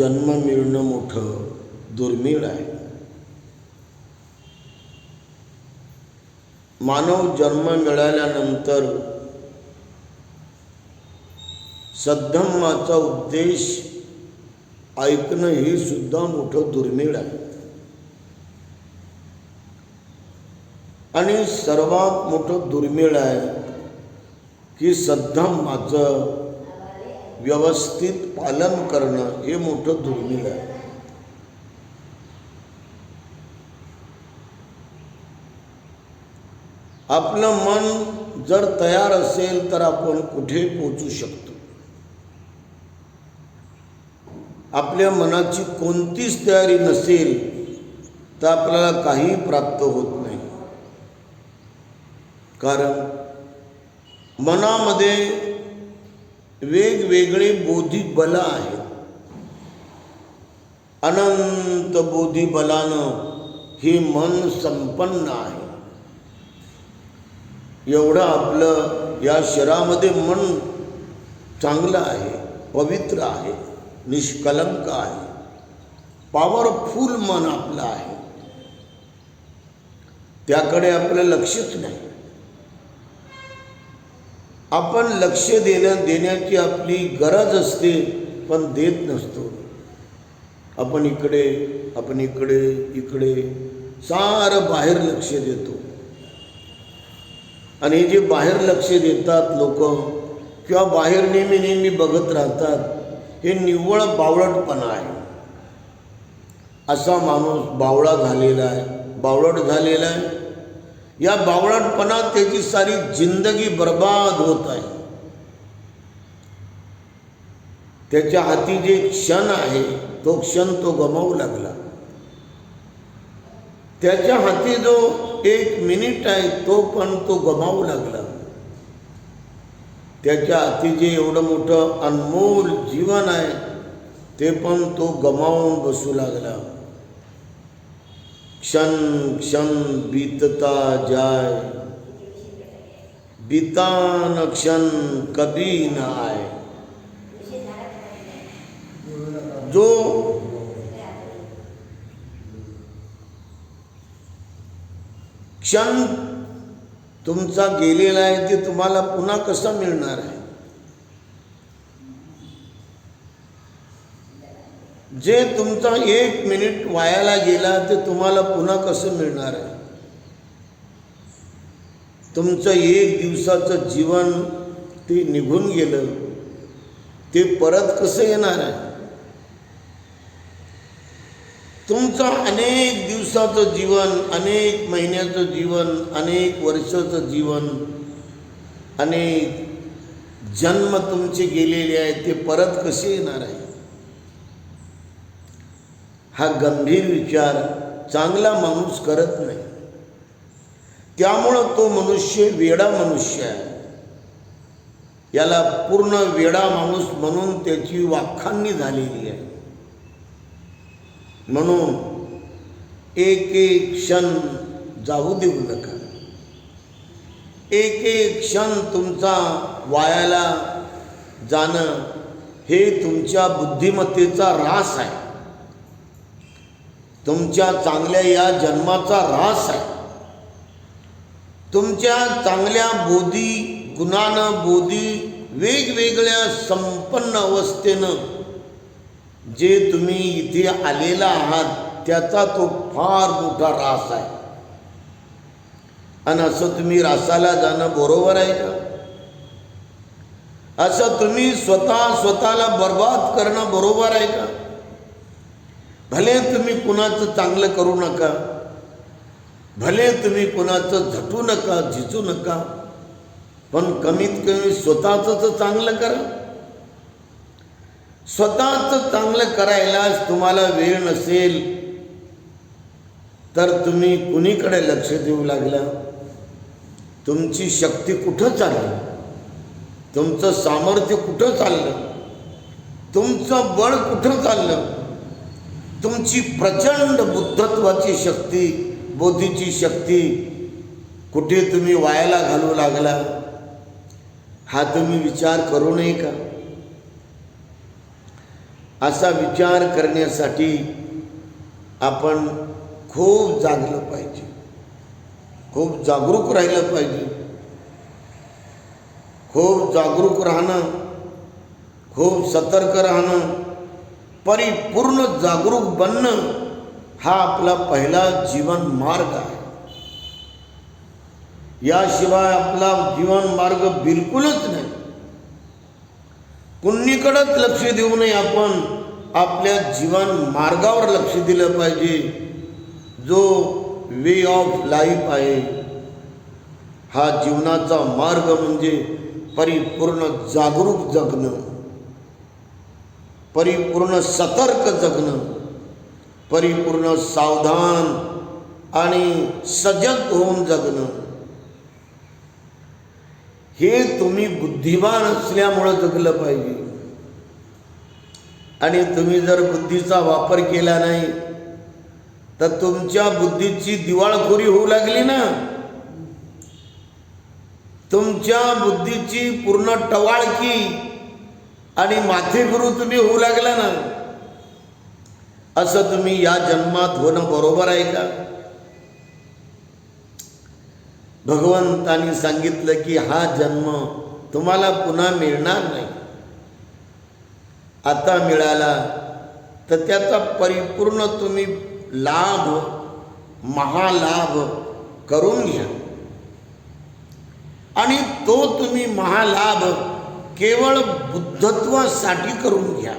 जन्म मिळणं मोठं दुर्मिळ आहे. मानव जन्म मिळाल्यानंतर सद्धम्माचा उपदेश ऐकणं हे सुद्धा मोठं दुर्मिळ आहे. आणि सर्वात मोठं दुर्मिळ आहे की सद्धम्माचं व्यवस्थित पालन करणं हे मोठं दुर्मिळ आहे. आपलं मन जर तयार असेल तर आपण कुठे पोचू शकतो? आपल्या मनाची कोणतीच तयारी नसेल तर आपल्याला काही प्राप्त होत नाही. कारण मनामध्ये वेगवेगळे बोधी बल आहेत. अनंत बोधी बलानं हे मन संपन्न आहे. एवढं आपलं या शरीरामध्ये मन चांगलं आहे पवित्र आहे निष्कलंक आहे. पॉवरफुल मन आपलं आहे. त्याकडे आपलं लक्षच नाही. आपण लक्ष देण्या देण्याची आपली गरज असते पण देत नसतो. आपण इकडे आपण इकडे इकडे सारं बाहेर लक्ष देतो. आणि जे बाहेर लक्ष देतात लोक किंवा बाहेर नेहमी नेहमी बघत राहतात हे निव्वळ बावळटपणा आहे. असा माणूस बावळा झालेला आहे बावळट झालेला आहे या बावळटपणात त्याची सारी जिंदगी बर्बाद होत आहे. त्याच्या हाती जे क्षण आहे तो क्षण तो गमावू लागला. त्याच्या हाती जो एक मिनिट आहे तो पण तो गमावू लागला. त्याच्या हाती जे एवढं मोठं अनमोल जीवन आहे ते पण तो गमावून बसू लागला. क्षण क्षण बीतता जाय। बीतान क्षण कभी न आए। जो क्षण तुमचा गेलेला आहे ते तुम्हाला पुन्हा कसा मिळणार आहे? जे तुमचा एक मिनिट वायाला गेला ते तुम्हाला पुन्हा कसं मिळणार आहे? तुमचं एक दिवसाचं जीवन ते निघून गेलं ते परत कसं येणार आहे? तुमचं अनेक दिवसाचं जीवन अनेक महिन्याचं जीवन अनेक वर्षाचं जीवन अनेक जन्म तुमचे गेलेले आहेत ते परत कसे येणार आहे? हा गंभीर विचार चांगला माणूस करत नाही. त्यामुळं तो मनुष्य वेडा मनुष्य आहे. याला पूर्ण वेडा माणूस म्हणून त्याची वाखाणणी झालेली आहे. म्हणून एक एक क्षण जाऊ देऊ नका. एक एक क्षण तुमचा वायाला जाणं हे तुमच्या बुद्धिमत्तेचा रास आहे. तुमच्या चांगल्या या जन्माचा रास आहे. तुमच्या चांगल्या बोधी गुणानं बोधी वेगवेगळ्या संपन्न अवस्थेनं जे तुम्ही इथे आलेला आहात त्याचा तो फार मोठा रास आहे. आणि असं तुम्ही रासाला जाणं बरोबर आहे का? असं तुम्ही स्वतः स्वतःला बर्बाद करणं बरोबर आहे का? भले तुम्ही कुणाचं चांगलं करू नका भले तुम्ही कुणाचं झटू नका झिजू नका पण कमीत कमी स्वतःचं चांगलं करा. स्वतःच चांगलं करायलाच तुम्हाला वेळ नसेल तर तुम्ही कुणीकडे लक्ष देऊ लागला? तुमची शक्ती कुठं चालली? तुमचं सामर्थ्य कुठं चाललं? तुमचं बळ कुठं चाललं? तुमची प्रचंड बुद्धत्वाची शक्ती बोधीची शक्ती कुठे तुम्ही वायाला घालू लागला हा तुम्ही विचार करू नये का? असा विचार करण्यासाठी आपण खूप जागलं पाहिजे. खूप जागरूक राहिलं पाहिजे. खूप जागरूक राहणं खूप सतर्क राहणं परिपूर्ण जागरूक बनणं हा आपला पहिला जीवन मार्ग आहे. याशिवाय आपला जीवन मार्ग बिलकुलच नाही. कुणीकडंच लक्ष देऊ नये आपण. आपल्या जीवन मार्गावर लक्ष दिलं पाहिजे. जो वे ऑफ लाईफ आहे. हा जीवनाचा मार्ग म्हणजे परिपूर्ण जागरूक जगणं. परिपूर्ण सतर्क जगणं परिपूर्ण सावधान आणि सजग होऊन जगणं. हे तुम्ही बुद्धिमान असल्यामुळं जगलं पाहिजे. आणि तुम्ही जर बुद्धीचा वापर केला नाही तर तुमच्या बुद्धीची दिवाळखोरी होऊ लागली ना. तुमच्या बुद्धीची पूर्ण टवाळकी आणि माथेफिरू तुम्ही होऊ लागला ना. असं तुम्ही या जन्मात होणं बरोबर आहे का? भगवंतानी सांगितलं की हा जन्म तुम्हाला पुन्हा मिळणार नाही. आता मिळाला तर त्याचा परिपूर्ण तुम्ही लाभ महालाभ करून घ्या. आणि तो तुम्ही महालाभ केवळ बुद्धत्वासाठी करून घ्या.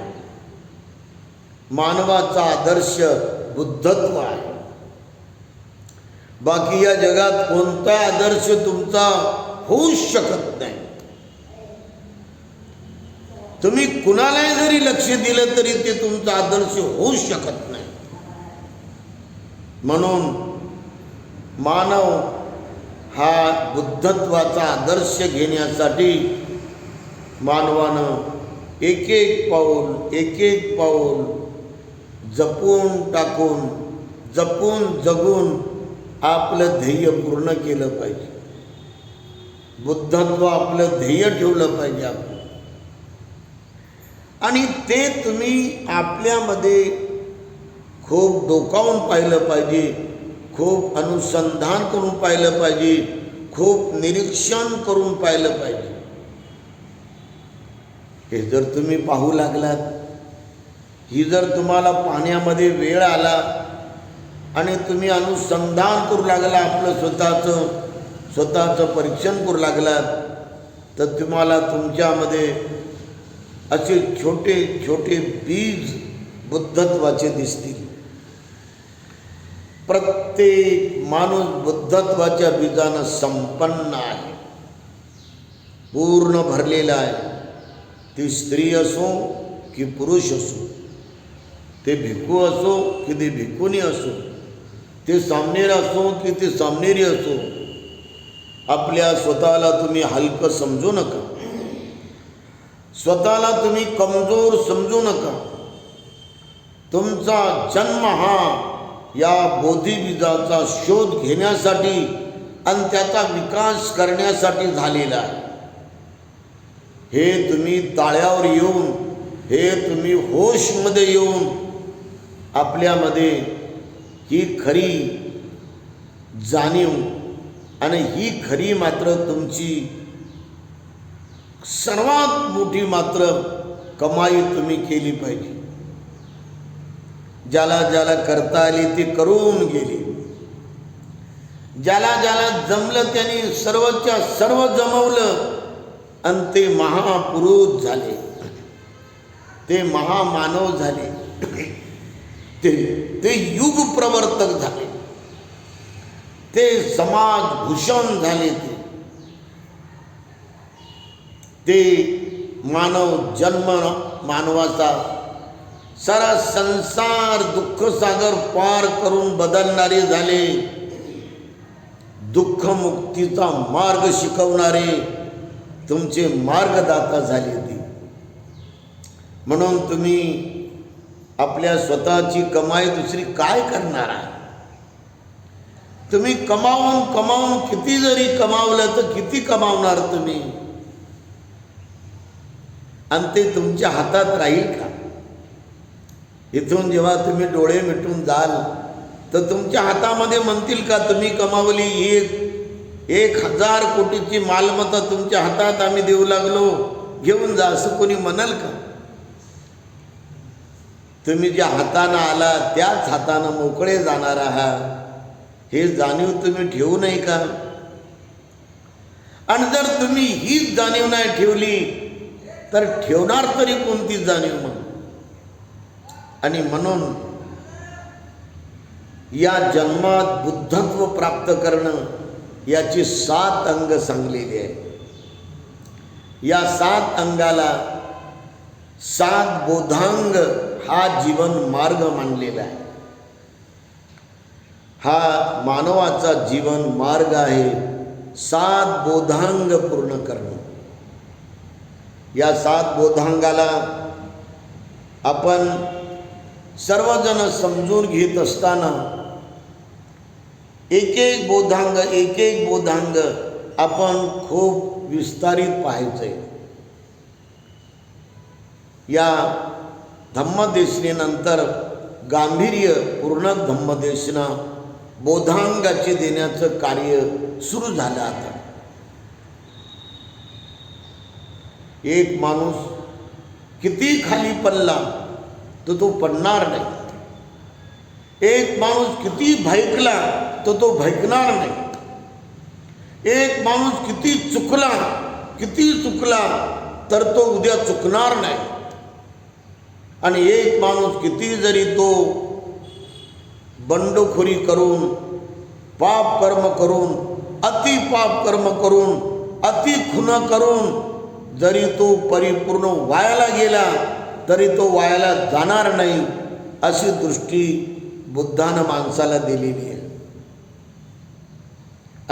मानवाचा आदर्श बुद्धत्व आहे. बाकी या जगात कोणता आदर्श तुमचा होऊच शकत नाही. तुम्ही कुणालाही जरी लक्ष दिलं तरी ते तुमचा आदर्श होऊ शकत नाही. म्हणून मानव हा बुद्धत्वाचा आदर्श घेण्यासाठी मानवानं एक एक पाऊल एक एक पाऊल जपून टाकून जपून जगून आपलं ध्येय पूर्ण केलं पाहिजे. बुद्धत्व आपलं ध्येय ठेवलं पाहिजे आपण. आणि ते तुम्ही आपल्यामध्ये खूप डोकावून पाहिलं पाहिजे खूप अनुसंधान करून पाहिलं पाहिजे खूप निरीक्षण करून पाहिलं पाहिजे. हे जर तुम्ही पाहू लागलात ही जर तुम्हाला पाण्यामध्ये वेळ आला आणि तुम्ही अनुसंधान करू लागला आपलं स्वतःचं स्वतःचं परीक्षण करू लागलात तर तुम्हाला तुमच्यामध्ये असे छोटे छोटे बीज बुद्धत्वाचे दिसतील. प्रत्येक माणूस बुद्धत्वाच्या बीजानं संपन्न आहे. पूर्ण भरलेला आहे. ती स्त्री असो की पुरुष असो ते भिक्खू असो की ते भिक्खुनी असो ते सामनेर असो की ते सामनेरी असो आपल्या स्वतःला तुम्ही हलकं समजू नका. स्वतःला तुम्ही कमजोर समजू नका. तुमचा जन्म हा या बोधिबीजाचा शोध घेण्यासाठी आणि त्याचा विकास करण्यासाठी झालेला आहे. हे तुम्ही ताळ्यावर येऊन हे तुम्ही होशमध्ये येऊन आपल्यामध्ये ही खरी जाणीव आणि ही खरी मात्र तुमची सर्वात मोठी मात्र कमाई तुम्ही केली पाहिजे. ज्याला ज्याला करता आली ती करून गेली. ज्याला ज्याला जमलं त्यांनी सर्वच्या सर्व जमवलं आणि ते महापुरुष झाले. ते महामानव झाले. ते ते युग प्रवर्तक झाले. ते समाज भूषण झाले ते. ते मानव जन्म मानवाचा सारा संसार दुःख सागर पार करून बदलणारे झाले. दुःखमुक्तीचा मार्ग शिकवणारे तुमचे मार्गदाता झाले ते म्हणून तुम्ही आपल्या स्वतःची कमाई दुसरी काय करणार आहे तुम्ही कमावून कमावून किती जरी कमावलं तर किती कमावणार तुम्ही? आणि ते तुमच्या हातात राहील का? इथून जेव्हा तुम्ही डोळे मिटून जाल तर तुमच्या हातामध्ये म्हणतील का तुम्ही कमावली एक एक हजार कोटीची मालमत्ता तुमच्या हातात आम्ही देऊ लागलो. घेऊन जा असं कोणी म्हणाल का? तुम्ही ज्या हातानं आला त्याच हातानं मोकळे जाणार आहात. हे जाणीव तुम्ही ठेवू नये का? आणि जर तुम्ही हीच जाणीव नाही ठेवली तर ठेवणार तरी कोणती जाणीव मग? आणि म्हणून या जन्मात बुद्धत्व प्राप्त करणं याची सात अंग सांगलेली आहे या सात अंगाला सात बोधांग हा जीवन मार्ग मानलेला आहे. हा मानवाचा जीवन मार्ग आहे. सात बोधांग पूर्ण करणं. या सात बोधांगाला आपण सर्वजण समजून घेत असताना एक एक बोधांग एक एक बोधांग आपण खूप विस्तारित पाहायचंय. या धम्मदेशनेनंतर गांभीर्य पूर्ण धम्मदेशना बोधांगाचे देण्याचं कार्य सुरू झालं आता. एक माणूस किती खाली पडला तर तो पडणार नाही. एक माणूस किती भैकला तर तो भैकणार नाही. एक माणूस किती चुकला किती चुकला तर तो उद्या चुकणार नाही. आणि एक माणूस किती जरी तो बंडखोरी करून पाप कर्म करून अति पाप कर्म करून अति खुन करून जरी तो परिपूर्ण वायाला गेला तरी तो वायाला जाणार नाही अशी दृष्टी बुद्धानं माणसाला दिलेली आहे.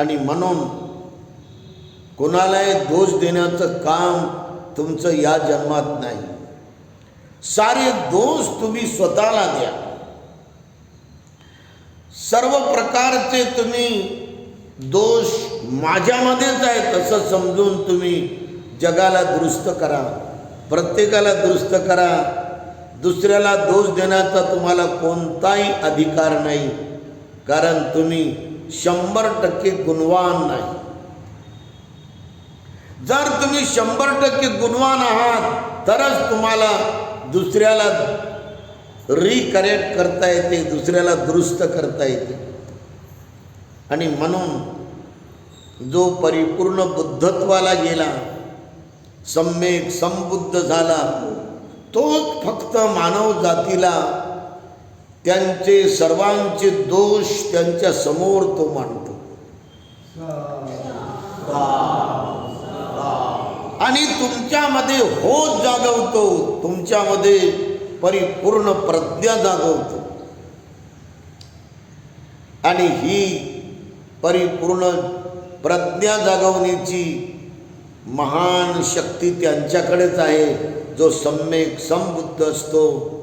आणि म्हणून कोणालाही दोष देण्याचं काम तुमचं या जन्मात नाही. सारे दोष तुम्ही स्वतःला द्या. सर्व प्रकारचे तुम्ही दोष माझ्यामध्येच आहेत असं समजून तुम्ही जगाला दुरुस्त करा. प्रत्येकाला दुरुस्त करा. दुसऱ्याला दोष देण्याचा तुम्हाला कोणताही अधिकार नाही. कारण तुम्ही शंभर टक्के गुणवान नाही. जर तुम्ही शंभर टक्के गुणवान आहात तरच तुम्हाला दुसऱ्याला रिकरेक्ट करता येते दुसऱ्याला दुरुस्त करता येते. आणि म्हणून जो परिपूर्ण बुद्धत्वाला गेला सम्यक संबुद्ध झाला तोच फक्त मानव जातीला त्यांचे सर्वांचे दोष त्यांच्यासमोर तो मांडतो. आणि तुमच्यामध्ये होत जागवतो तुमच्यामध्ये परिपूर्ण प्रज्ञा जागवतो. आणि ही परिपूर्ण प्रज्ञा जागवण्याची महान शक्ती त्यांच्याकडेच आहे जो सम्यक संबुद्ध असतो.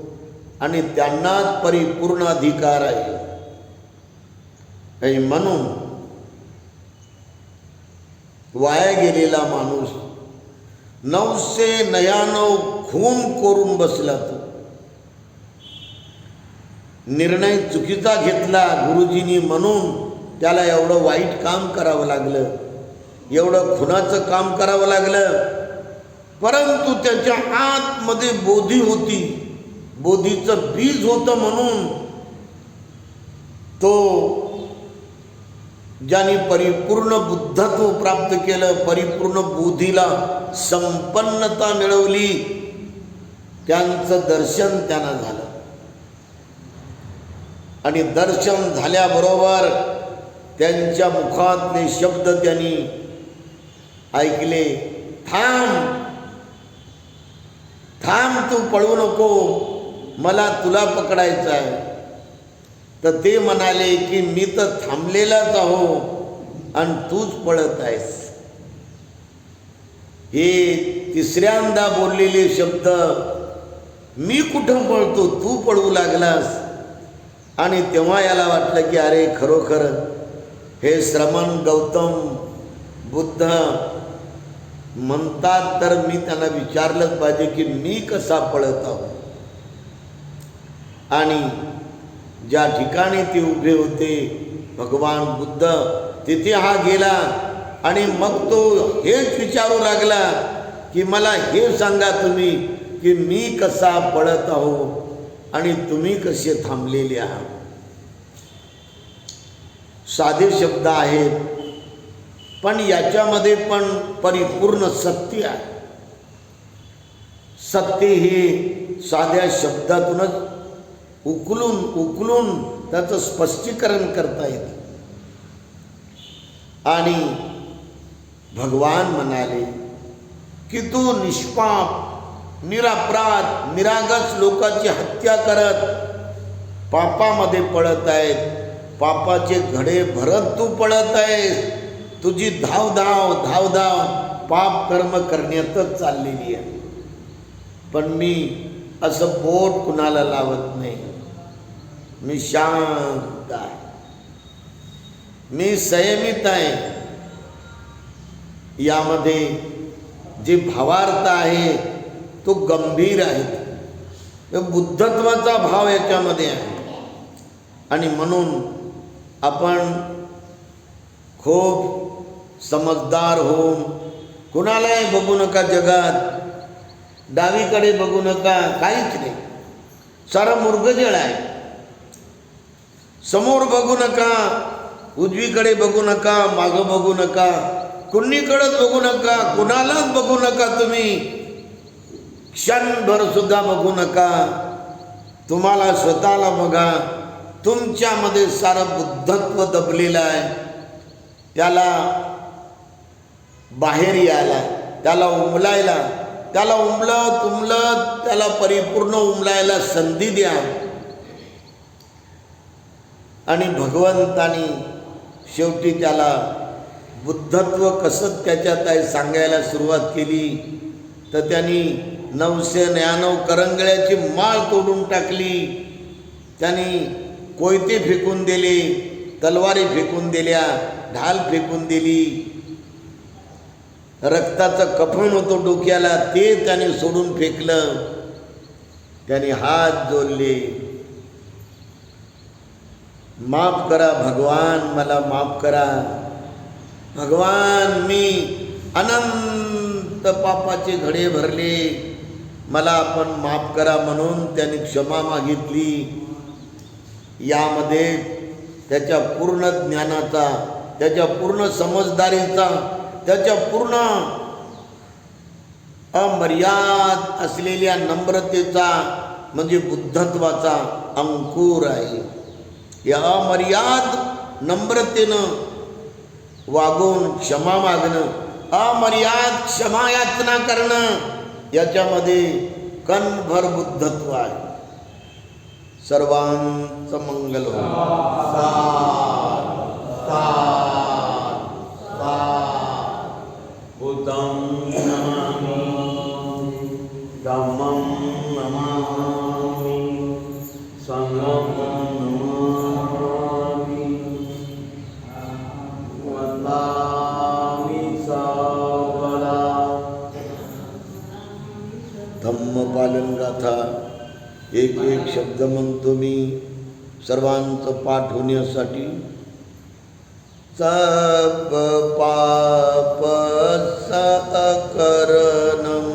आणि त्यांनाच परिपूर्ण अधिकार आहे. म्हणून वाया गेलेला माणूस नऊशे नयाण्णव खून करून बसला तो. निर्णय चुकीचा घेतला गुरुजींनी म्हणून त्याला एवढं वाईट काम करावं लागलं. एवढं खुनाचं काम करावं लागलं. परंतु त्याच्या आतमध्ये बोधी होती. बोधीचं बीज होतं म्हणून तो ज्यांनी परिपूर्ण बुद्धत्व प्राप्त केलं परिपूर्ण बोधीला संपन्नता मिळवली त्यांचं दर्शन त्यांना झालं. आणि दर्शन झाल्याबरोबर त्यांच्या मुखातले शब्द त्यांनी ऐकले थांब थांब तू पळू नको मला तुला पकडायचं आहे तर ते म्हणाले की मी तर थांबलेलाच आहो आणि तूच पळत आहेस. हे तिसऱ्यांदा बोललेले शब्द मी कुठं पळतो? तू पळवू लागलास. आणि तेव्हा याला वाटलं की अरे खरोखर हे श्रमण गौतम बुद्ध म्हणतात तर मी त्यांना विचारलंच पाहिजे की मी कसा पळत आहो? आणि ज्या ठिकाणी ते उभे होते भगवान बुद्ध तिथे हा गेला आणि मग तो हेच विचारू लागला की मला हे सांगा तुम्ही की मी कसा पळत आहो आणि तुम्ही कसे थांबलेले आहात. साधे शब्द आहेत पण याच्यामध्ये पण परिपूर्ण सत्य आहे. सत्य हे साध्या शब्दातूनच उकलून उकलून त्याचं स्पष्टीकरण करता येतं. आणि भगवान म्हणाले की तू निष्पाप निरापराध निरागस लोकांची हत्या करत पापामध्ये पळत आहेत. पापाचे घडे भरत तू पळत आहेस. तुझी धाव धाव धाव धाव पाप कर्म करण्यातच चाललेली आहे. पण मी असं बोट कुणाला लावत नाही. मी शांत आहे. मी संयमित आहे. यामध्ये जी भावार्थ आहे तो गंभीर आहे. बुद्धत्वाचा भाव याच्यामध्ये आहे. आणि म्हणून आपण खूप समजदार होऊन कुणालाही बघू नका जगात. डावीकडे बघू नका काहीच नाही. सारं मुर्गजळ आहे. समोर बघू नका उजवीकडे बघू नका मागं बघू नका कुणीकडेच बघू नका कुणालाच बघू नका तुम्ही. क्षणभर सुद्धा बघू नका. तुम्हाला स्वतःला बघा तुमच्यामध्ये सारं बुद्धत्व दबलेलं आहे. त्याला बाहेर यायला त्याला उमलायला त्याला उमलत उमलत त्याला परिपूर्ण उमलायला संधी द्या. आणि भगवंतानी शेवटी त्याला बुद्धत्व कसं त्याच्यात आहे सांगायला सुरुवात केली तर त्यांनी नऊशे न्यानव करंगळ्याची माळ तोडून टाकली. त्यांनी कोयते फेकून दिले तलवारी फेकून दिल्या ढाल फेकून दिली. रक्ताचं कफन होतं डोक्याला ते त्याने सोडून फेकलं. त्याने हात जोडले. माफ करा भगवान मला माफ करा. भगवान मी अनंत पापाचे घडे भरले. मला आपण माफ करा म्हणून त्यांनी क्षमा मागितली. यामध्ये त्याच्या पूर्ण ज्ञानाचा त्याच्या पूर्ण समजदारीचा त्याच्या पूर्ण अमर्याद असलेल्या नम्रतेचा म्हणजे बुद्धत्वाचा अंकुर आहे. या अमर्याद नम्रतेनं वागून क्षमा मागणं अमर्याद क्षमायाचना करणं याच्यामध्ये कणभर बुद्धत्व आहे. सर्वांचं मंगल हो. सर्वांचं पाठ होण्यासाठी सब पाप सकरणं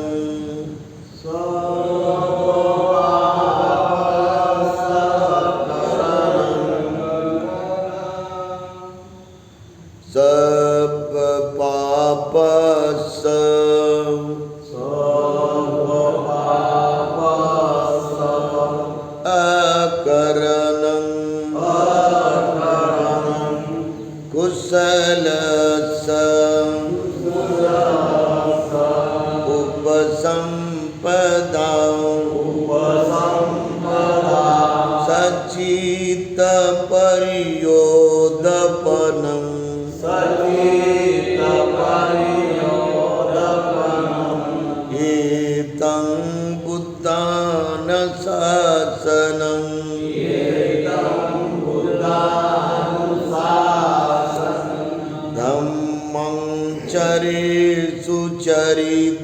सब पाप स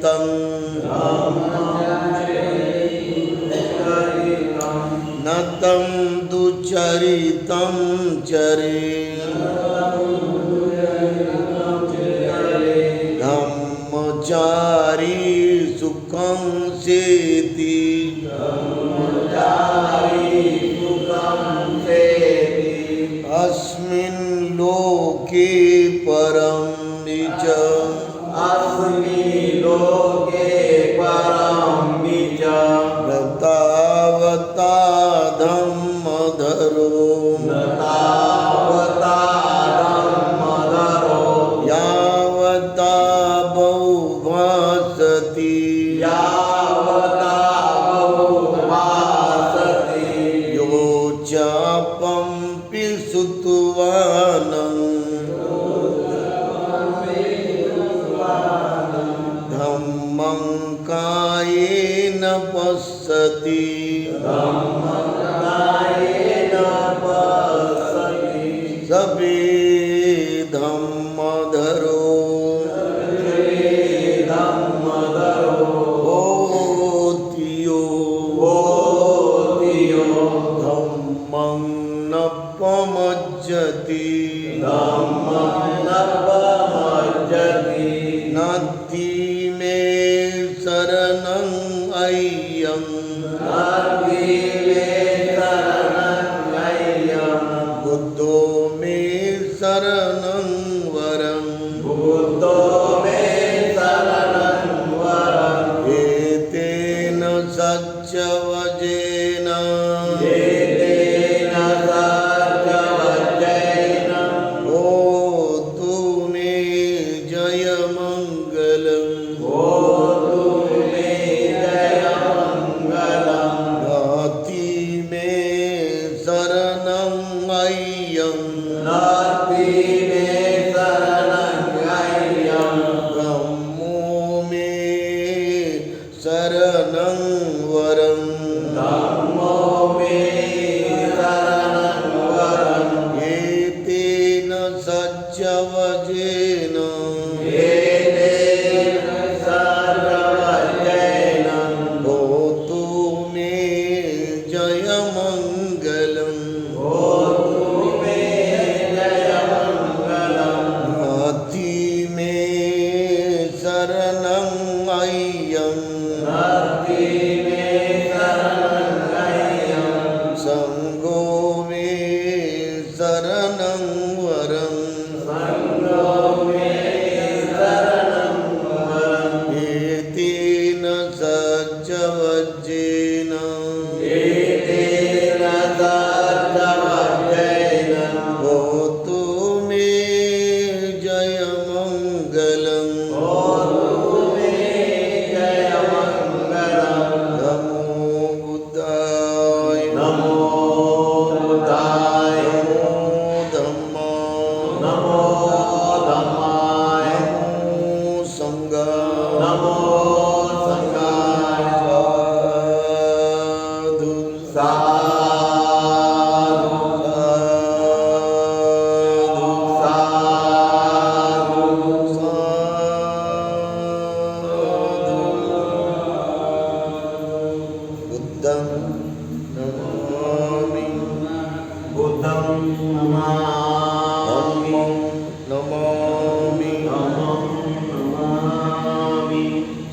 तं न तं तु चरितं चरे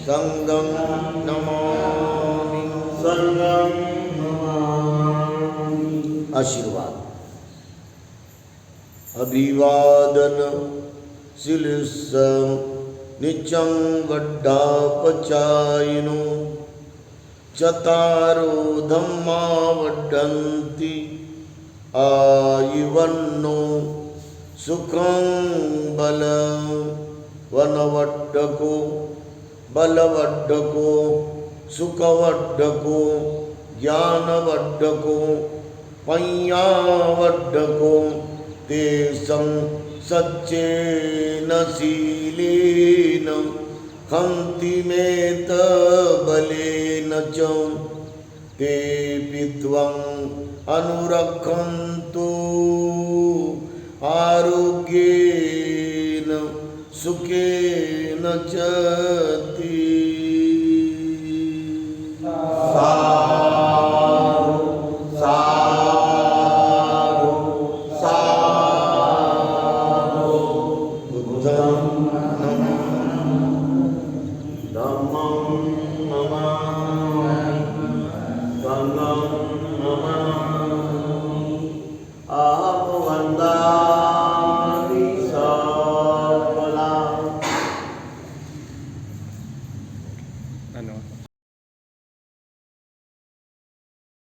సంగం నమామి సంగం ఆశీర్వాద్ अभिवादन शिलिस निचं गड्ढापचायिनो चतारो धम्मा वड्डन्ति आयुवन्नो सुखं बलं वनवड्डको बलवड्डको सुखवड्डको ज्ञानवड्डको पय्यावड्डको तेसं सच्चेन शीलेन हन्तिमेतबलेन च। तेऽपि त्वम् अनुरक्षन्तु आरोग्येन सुखेन च।